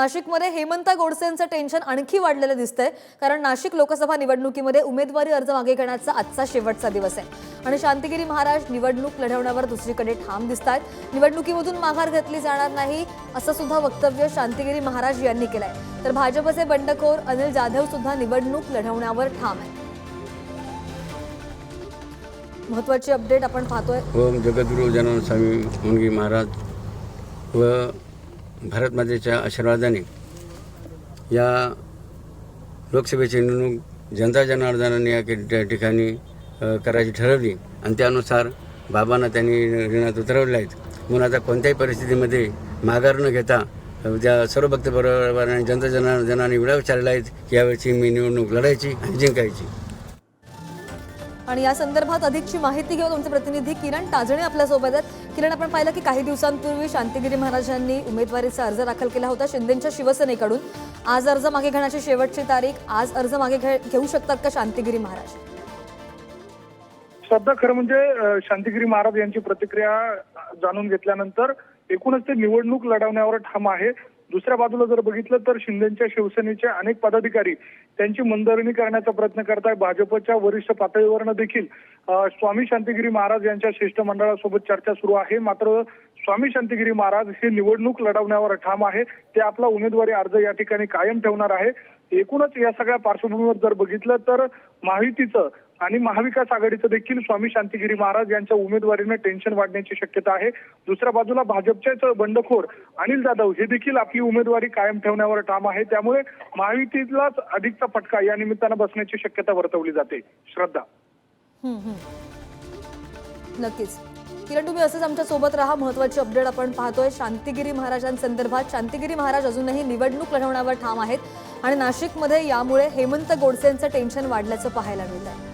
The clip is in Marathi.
नाशिकमध्ये हेमंत गोडसेंचं टेन्शन आणखी वाढलेलं दिसतंय. कारण नाशिक लोकसभा निवडणुकीमध्ये उमेदवारी अर्ज मागे घेण्याचा आजचा शेवटचा दिवस आहे. आणि शांतिगिरी महाराज निवडणूक लढवण्यावर दुसरीकडे ठाम दिसत आहेत निवडणुकीमधून माघार घेतली जाणार नाही असं सुद्धा वक्तव्य शांतिगिरी महाराज यांनी केलंय. तर भाजपचे बंडखोर अनिल जाधव सुद्धा निवडणूक लढवण्यावर ठाम आहे महत्वाची अपडेट आपण पाहतोय. हो, व जगद्गुरु स्वामी मुनगी महाराज व भारतमातेच्या आशीर्वादाने या लोकसभेची निवडणूक जनता जनार्दनाने या ठिकाणी करायची ठरवली आणि त्यानुसार बाबांना त्यांनी रिणात उतरवले आहेत. म्हणून आता कोणत्याही परिस्थितीमध्ये माघार न घेता त्या सर्व भक्त बरोबर आणि जना जनाने विडा विचारला आहेत की यावेळची मी निवडणूक लढायची आणि जिंकायची. आणि या संदर्भात अधिकची माहिती घेऊन आमचे प्रतिनिधी किरण ताजणे आपल्यासोबत आहेत. किरण आपण पाहिलं की काही दिवसांपूर्वी शांतिगिरी महाराजांनी उमेदवारीचा अर्ज दाखल केला होता शिंदेच्या शिवसेनेकडून. आज अर्ज मागे घेण्याची शेवटची तारीख आज अर्ज मागे घेऊ शकतात का शांतिगिरी महाराज? सध्या खरं म्हणजे शांतिगिरी महाराज यांची प्रतिक्रिया जाणून घेतल्यानंतर एकूणच ते निवडणूक लढवण्यावर ठाम आहे. दुसऱ्या बाजूला जर बघितलं तर शिंदेच्या शिवसेनेचे अनेक पदाधिकारी त्यांची मंदरणी करण्याचा प्रयत्न करताय. भाजपच्या वरिष्ठ पातळीवरनं देखील स्वामी शांतिगिरी महाराज यांच्या शिष्टमंडळासोबत चर्चा सुरू आहे. मात्र स्वामी शांतिगिरी महाराज हे निवडणूक लढवण्यावर ठाम आहे. ते आपला उमेदवारी अर्ज या ठिकाणी कायम ठेवणार आहे. एकूणच या सगळ्या पार्श्वभूमीवर जर बघितलं तर माहितीचं आणि महाविकास आघाडीचं देखील स्वामी शांतिगिरी महाराज यांच्या उमेदवारीने टेन्शन वाढण्याची शक्यता आहे. दुसऱ्या बाजूला भाजपचेच बंडखोर अनिल जाधव हे देखील आपली उमेदवारी कायम ठेवण्यावर ठाम आहे. त्यामुळे महायुतीलाच अधिकचा फटका या निमित्तानं बसण्याची शक्यता वर्तवली जाते. श्रद्धा. नक्कीच. किरण तुम्ही असंच आमच्यासोबत राहा. महत्वाची अपडेट आपण पाहतोय. शांतिगिरी महाराजांसंदर्भात शांतिगिरी महाराज अजूनही निवडणूक लढवण्यावर ठाम आहेत. आणि नाशिकमध्ये यामुळे हेमंत गोडसेंचं टेन्शन वाढल्याचं पाहायला मिळत आहे